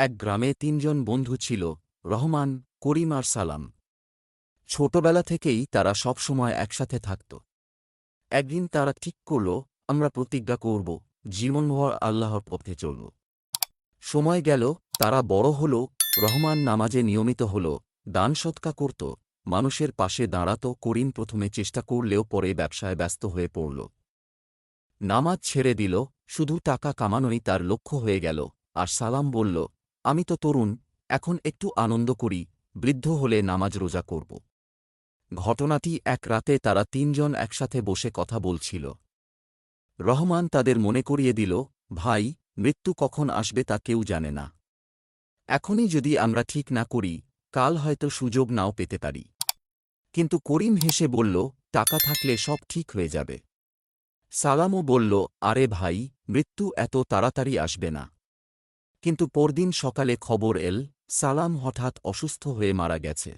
এক গ্রামে তিনজন বন্ধু ছিল, রহমান, করিম আর সালাম। ছোটবেলা থেকেই তারা সবসময় একসাথে থাকত। একদিন তারা ঠিক করল, আমরা প্রতিজ্ঞা করব, জীবনভর আল্লাহর পথে চলব। সময় গেল, তারা বড় হল, রহমান নামাজে নিয়মিত হল, দান সৎকা করত, মানুষের পাশে দাঁড়াত, করিম প্রথমে চেষ্টা করলেও পরে ব্যবসায় ব্যস্ত হয়ে পড়ল। নামাজ ছেড়ে দিল, শুধু টাকা কামানোই তার লক্ষ্য হয়ে গেল, আর সালাম বলল আমি তো তরুণ, এখন একটু আনন্দ করি, বৃদ্ধ হলে নামাজ রোজা করব। ঘটনাটি এক রাতে তারা তিনজন একসাথে বসে কথা বলছিল। রহমান তাদের মনে করিয়ে দিল, ভাই, মৃত্যু কখন আসবে তা কেউ জানে না। এখনই যদি আমরা ঠিক না করি, কাল হয়তো সুযোগ নাও পেতে পারি। কিন্তু করিম হেসে বলল, টাকা থাকলে সব ঠিক হয়ে যাবে। সালামও বলল, আরে ভাই, মৃত্যু এত তাড়াতাড়ি আসবে না। কিন্তু পরদিন সকালে খবর এল, সালাম হঠাৎ অসুস্থ হয়ে মারা গেছে।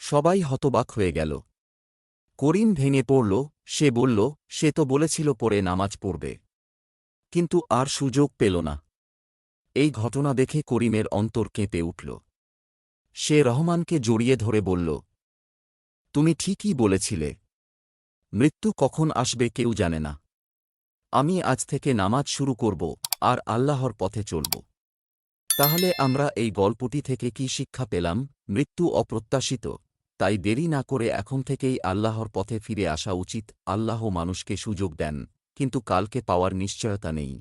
সবাই হতবাক হয়ে গেল। করিম ভেঙে পড়ল, সে বলল, সে তো বলেছিল পরে নামাজ পড়বে। কিন্তু আর সুযোগ পেল না। এই ঘটনা দেখে করিমের অন্তর কেঁপে উঠল। সে রহমানকে জড়িয়ে ধরে বলল, তুমি ঠিকই বলেছিলে। মৃত্যু কখন আসবে কেউ জানে না। আমি আজ থেকে নামাজ শুরু করব। আর আল্লাহর পথে চলব। তাহলে আমরা এই গল্পটি থেকে কি শিক্ষা পেলাম? মৃত্যু অপ্রত্যাশিত। তাই দেরি না করে এখন থেকেই আল্লাহর পথে ফিরে আসা উচিত। আল্লাহ মানুষকে সুযোগ দেন, কিন্তু কালকে পাওয়ার নিশ্চয়তা নেই।